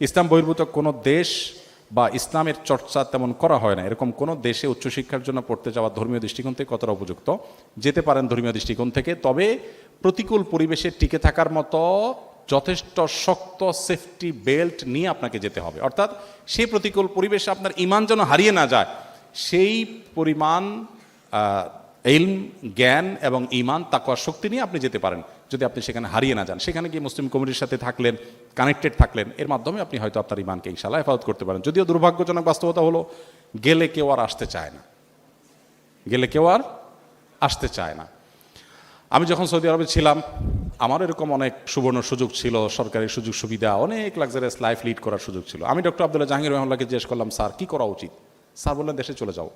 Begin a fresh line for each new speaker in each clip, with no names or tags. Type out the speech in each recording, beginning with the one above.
ইসলাম বহির্ভূত কোনো দেশ বা ইসলামের চর্চা তেমন করা হয় না। এরকম কোনো দেশে উচ্চশিক্ষার জন্য পড়তে যাওয়া ধর্মীয় দৃষ্টিকোণ থেকে কতটা উপযুক্ত? যেতে পারেন ধর্মীয় দৃষ্টিকোণ থেকে, তবে প্রতিকূল পরিবেশে টিকে থাকার মতো যথেষ্ট শক্ত সেফটি বেল্ট নিয়ে আপনাকে যেতে হবে। অর্থাৎ সেই প্রতিকূল পরিবেশে আপনার ইমান যেন হারিয়ে না যায়, সেই পরিমাণ ইলম, জ্ঞান এবং ইমান তাকওয়ার শক্তি নিয়ে আপনি যেতে পারেন। যদি আপনি সেখানে হারিয়ে না যান, সেখানে গিয়ে মুসলিম কমিটির সাথে থাকলেন, কানেক্টেড থাকলেন, এর মাধ্যমে আপনি হয়তো আপনার ইমানকে ইনশাল্লাহ হেফাজত করতে পারেন। যদিও দুর্ভাগ্যজনক বাস্তবতা হলো, গেলে কেউ আর আসতে চায় না। গেলে কেউ আর আসতে চায় না। আমি যখন সৌদি আরবে ছিলাম আমার এরকম অনেক সুবর্ণ সুযোগ ছিল, সরকারি সুযোগ সুবিধা, অনেক লাক্সারিয়াস লাইফ লিড করার সুযোগ ছিল। আমি ডক্টর আবদুল্লাহ জাহাঙ্গীর রহমাল্লাহকে জিজ্ঞেস করলাম, স্যার, কী করা উচিত? স্যার বললেন, দেশে চলে যাও।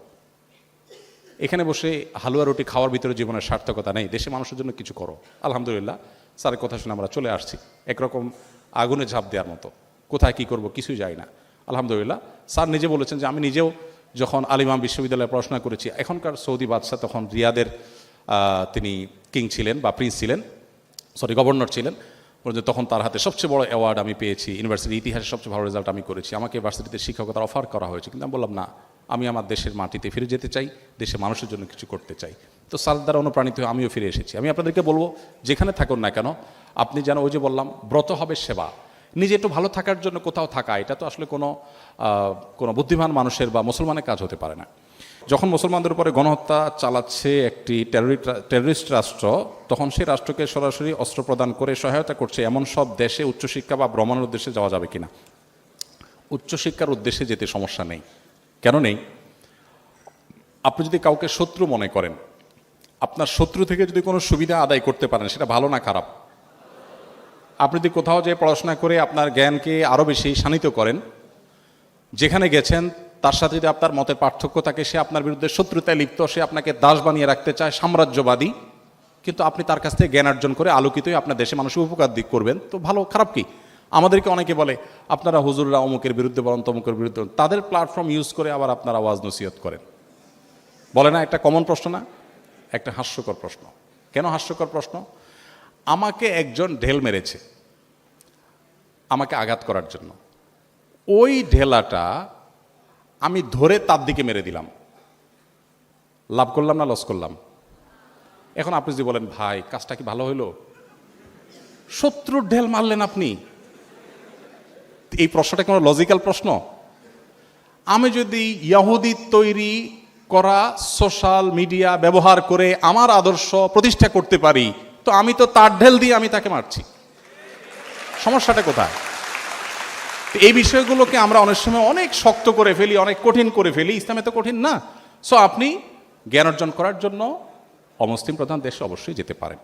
এখানে বসে হালুয়া রুটি খাওয়ার ভিতরে জীবনের সার্থকতা নেই। দেশে মানুষের জন্য কিছু করো। আলহামদুলিল্লাহ, স্যারের কথা শুনে আমরা চলে আসছি। একরকম আগুনে ঝাঁপ দেওয়ার মতো। কোথায় কি করব কিছুই যায় না। আলহামদুলিল্লাহ, স্যার নিজে বলেছেন যে আমি নিজেও যখন আলিমাম বিশ্ববিদ্যালয়ে পড়াশোনা করেছি, এখনকার সৌদি বাদশাহ তখন রিয়াদের তিনি কিং ছিলেন বা প্রিন্স ছিলেন, সরি, গভর্নর ছিলেন। তখন তার হাতে সবচেয়ে বড় অ্যাওয়ার্ড আমি পেয়েছি। ইউনিভার্সিটির ইতিহাসে সবচেয়ে ভালো রেজাল্ট আমি করেছি। আমাকে ভার্সিটিতে শিক্ষকতার অফার করা হয়েছে। কিন্তু আমি বললাম, না আমি আমার দেশের মাটিতে ফিরে যেতে চাই দেশের মানুষের জন্য কিছু করতে চাই। তো স্যার দ্বারা অনুপ্রাণিত হয়ে আমিও ফিরে এসেছি। আমি আপনাদেরকে বলব, যেখানে থাকুন না কেন, আপনি যেন ওই যে বললাম, ব্রত হবে সেবা। নিজে একটু ভালো থাকার জন্য কোথাও থাকা, এটা তো আসলে কোনো কোনো বুদ্ধিমান মানুষের বা মুসলমানের কাজ হতে পারে না। যখন মুসলমানদের উপরে গণহত্যা চালাচ্ছে একটি টেররিস্ট রাষ্ট্র, তখন সেই রাষ্ট্রকে সরাসরি অস্ত্র প্রদান করে সহায়তা করছে এমন সব দেশে উচ্চশিক্ষা বা ভ্রমণের উদ্দেশ্যে যাওয়া যাবে কিনা। উচ্চশিক্ষার উদ্দেশ্যে যেতে সমস্যা নেই। কেন নেই? আপনি যদি কাউকে শত্রু মনে করেন, আপনার শত্রু থেকে যদি কোনো সুবিধা আদায় করতে পারেন, সেটা ভালো না খারাপ? আপনি যদি কোথাও যে পড়াশোনা করে আপনার জ্ঞানকে আরও বেশি শানিত করেন, যেখানে গেছেন, তার সাথে যদি আপনার মতের পার্থক্য থাকে, সে আপনার বিরুদ্ধে শত্রুতায় লিপ্ত, সে আপনাকে দাস বানিয়ে রাখতে চায়, সাম্রাজ্যবাদী, কিন্তু আপনি তার কাছ থেকে জ্ঞান অর্জন করে আলোকিত হয়ে আপনার দেশে মানুষের উপকার দিক করবেন, তো ভালো, খারাপ কি? আমাদেরকে অনেকে বলে, আপনারা হুজুররা অমুকের বিরুদ্ধে বলেন, তমুকের বিরুদ্ধে বলেন। তাদের প্ল্যাটফর্ম ইউজ করে আবার আপনারা আওয়াজ নসিহত করেন। বলে না, একটা কমন প্রশ্ন না, একটা হাস্যকর প্রশ্ন। কেন হাস্যকর প্রশ্ন? আমাকে একজন ঢেল মেরেছে, আমাকে আঘাত করার জন্য। ওই ঢেলাটা আমি ধরে তার দিকে মেরে দিলাম। লাভ করলাম না লস করলাম? এখন আপনি যদি বলেন, ভাই, কাজটা কি ভালো হইল? শত্রুর ঢেল মারলেন আপনি। এই প্রশ্নটা কোনো লজিক্যাল প্রশ্ন? আমি যদি ইয়াহুদি তৈরি করা সোশ্যাল মিডিয়া ব্যবহার করে আমার আদর্শ প্রতিষ্ঠা করতে পারি, তো আমি তো তার ঢেল দিয়ে আমি তাকে মারছি। সমস্যাটা কোথায়? এই বিষয়গুলোকে আমরা অনেক সময় অনেক শক্ত করে ফেলি, অনেক কঠিন করে ফেলি। ইসলামে তো কঠিন না। সো আপনি জ্ঞান অর্জন করার জন্য অমুসলিম প্রধান দেশে অবশ্যই যেতে পারেন।